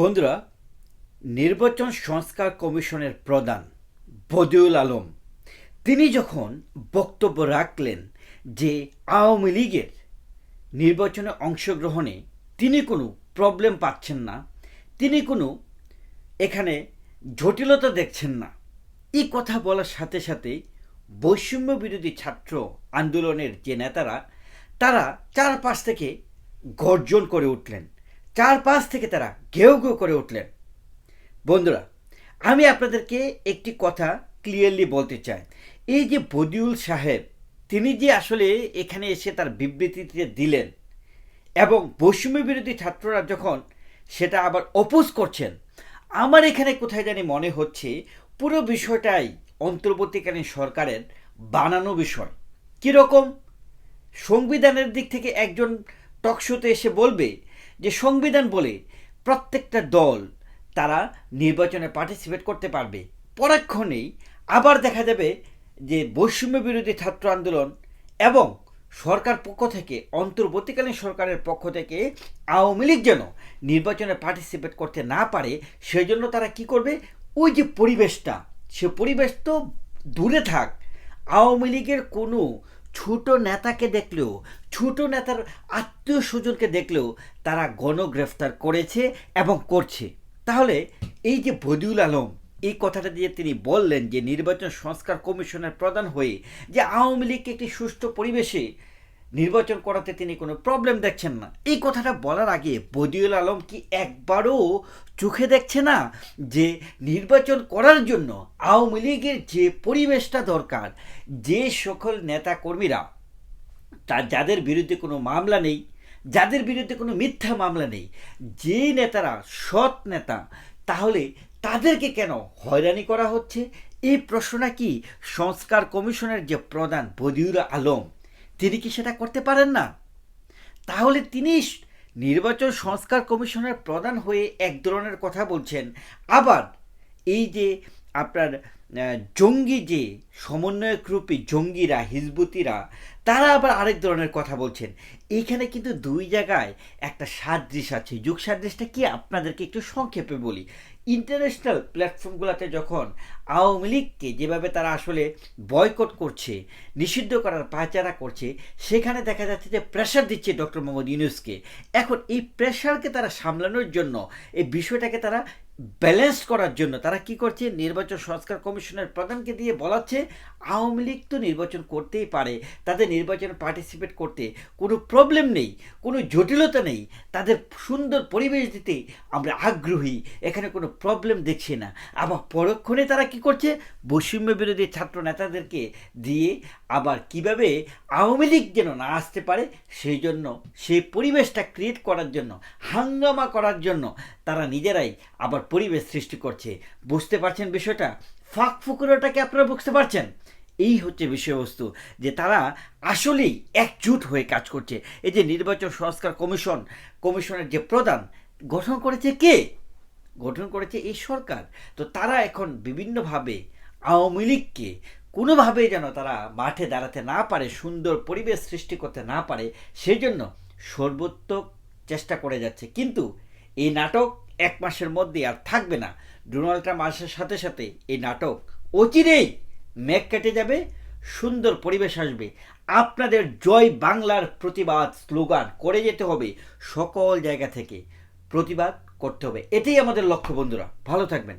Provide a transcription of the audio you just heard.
বন্ধুরা, নির্বাচন সংস্কার কমিশনের প্রধান বদিউল আলম, তিনি যখন বক্তব্য রাখলেন যে আওয়ামী লীগের নির্বাচনে অংশগ্রহণে তিনি কোনো প্রবলেম পাচ্ছেন না, তিনি কোনো এখানে জটিলতা দেখছেন না, এই কথা বলার সাথে সাথে বৈষম্য বিরোধী ছাত্র আন্দোলনের যে নেতারা, তারা চারপাশ থেকে গর্জন করে উঠলেন। চারপাশ থেকে তারা ঘেউ ঘেউ করে উঠলেন? বন্ধুরা, আমি আপনাদেরকে একটি কথা ক্লিয়ারলি বলতে চাই। এই যে বদিউল সাহেব, তিনি যে আসলে এখানে এসে তার বিবৃতিতে দিলেন এবং বৈষম্য বিরোধী ছাত্ররা যখন সেটা আবার অপোজ করছেন, আমার এখানে কোথায় জানি মনে হচ্ছে পুরো বিষয়টাই অন্তর্বর্তীকালীন সরকারের বানানো বিষয়। কীরকম? সংবিধানের দিক থেকে একজন টকশোতে এসে বলবে যে সংবিধান বলে প্রত্যেকটা দল তারা নির্বাচনে পার্টিসিপেট করতে পারবে। পরক্ষণেই আবার দেখা যাবে যে বৈষম্য বিরোধী ছাত্র আন্দোলন এবং সরকার পক্ষ থেকে, অন্তর্বর্তীকালীন সরকারের পক্ষ থেকে আওয়ামী লীগ যেন নির্বাচনে পার্টিসিপেট করতে না পারে সেই জন্য তারা কি করবে? ওই যে পরিবেশটা, সে পরিবেশ তো দূরে থাক। আওয়ামী লীগের কোনো ছোট নেতাকে দেখলেও, ছোট নেতার আত্মীয় স্বজনকে দেখলেও তারা গণগ্রেফতার করেছে এবং করছে। তাহলে এই যে বদিউল আলম, এই কথাটা দিয়ে তিনি বললেন যে, নির্বাচন সংস্কার কমিশনের প্রধান হয়ে যে আওয়ামী লীগকে একটি সুষ্ঠু পরিবেশে নির্বাচন করাতে তিনি কোনো প্রবলেম দেখছেন না। এই কথাটা বলার আগে বদিউল আলম কি একবারও চোখে দেখছে না যে নির্বাচন করার জন্য আওয়ামী লীগের যে পরিবেশটা দরকার, যে সকল নেতা কর্মীরা তার যাদের বিরুদ্ধে কোনো মামলা নেই, যাদের বিরুদ্ধে কোনো মিথ্যা মামলা নেই, যে নেতারা সৎ নেতা, তাহলে তাদেরকে কেন হয়রানি করা হচ্ছে? এই প্রশ্নটা কি সংস্কার কমিশনের যে প্রধান বদিউর আলম তিনি কি সেটা করতে পারেন না? তাহলে তিনি নির্বাচন সংস্কার কমিশনের প্রধান হয়ে এক ধরনের কথা বলছেন। আবার এই যে আপনার জঙ্গি যে সমন্বয়করূপী জঙ্গিরা, হিজবুতিরা, তারা আবার আরেক ধরনের কথা বলছেন। এইখানে কিন্তু দুই জায়গায় একটা সাদৃশ্য আছে। যুগ সাদৃশটা কি? আপনাদেরকে একটু সংক্ষেপে বলি। ইন্টারন্যাশনাল প্ল্যাটফর্মগুলোতে যখন আওয়ামী লীগকে যেভাবে তারা আসলে বয়কট করছে, নিষিদ্ধ করার পাচারা করছে, সেখানে দেখা যাচ্ছে যে প্রেশার দিচ্ছে ডক্টর মোহাম্মদ ইউনুসকে। এখন এই প্রেশারকে তারা সামলানোর জন্য, এই বিষয়টাকে তারা ব্যালেন্স করার জন্য তারা কি করছে? নির্বাচন সংস্কার কমিশনের প্রধানকে দিয়ে বলাচ্ছে, আওয়ামী লীগ তো নির্বাচন করতেই পারে, তাদের নির্বাচনে পার্টিসিপেট করতে কোনো প্রবলেম নেই, কোনো জটিলতা নেই, তাদের সুন্দর পরিবেশ দিতে আমরা আগ্রহী, এখানে কোনো প্রবলেম দেখছি না। আবার পরক্ষণে তারা কি করছে? বৈষম্য বিরোধী ছাত্র নেতাদেরকে দিয়ে আবার কীভাবে আওয়ামী লীগ যেন না আসতে পারে, সেই জন্য, সেই পরিবেশটা ক্রিয়েট করার জন্য, হাঙ্গামা করার জন্য তারা নিজেরাই আবার পরিবেশ সৃষ্টি করছে। বুঝতে পারছেন বিষয়টা? ফাঁক ফুকুরোটাকে আপনারা বুঝতে পারছেন? এই হচ্ছে বিষয়বস্তু, যে তারা আসলেই একজুট হয়ে কাজ করছে। এই যে নির্বাচন সংস্কার কমিশন, কমিশনের যে প্রধান, গঠন করেছে কে? গঠন করেছে এই সরকার। তো তারা এখন বিভিন্নভাবে আওয়ামী লীগকে কোনোভাবে যেন তারা মাঠে দাঁড়াতে না পারে, সুন্দর পরিবেশ সৃষ্টি করতে না পারে সেই জন্য সর্বোত্তক চেষ্টা করে যাচ্ছে। কিন্তু এই নাটক এক মাসের মধ্যে আর থাকবে না। ডোনাল্ড ট্রাম্প আসার সাথে সাথে এই নাটক অচিরেই মেঘ কেটে যাবে, সুন্দর পরিবেশ আসবে। আপনাদের জয় বাংলার প্রতিবাদ স্লোগান, করে যেতে হবে সকল জায়গা থেকে প্রতিবাদ করতে হবে। এটাই আমাদের লক্ষ্য বন্ধুরা। ভালো থাকবেন।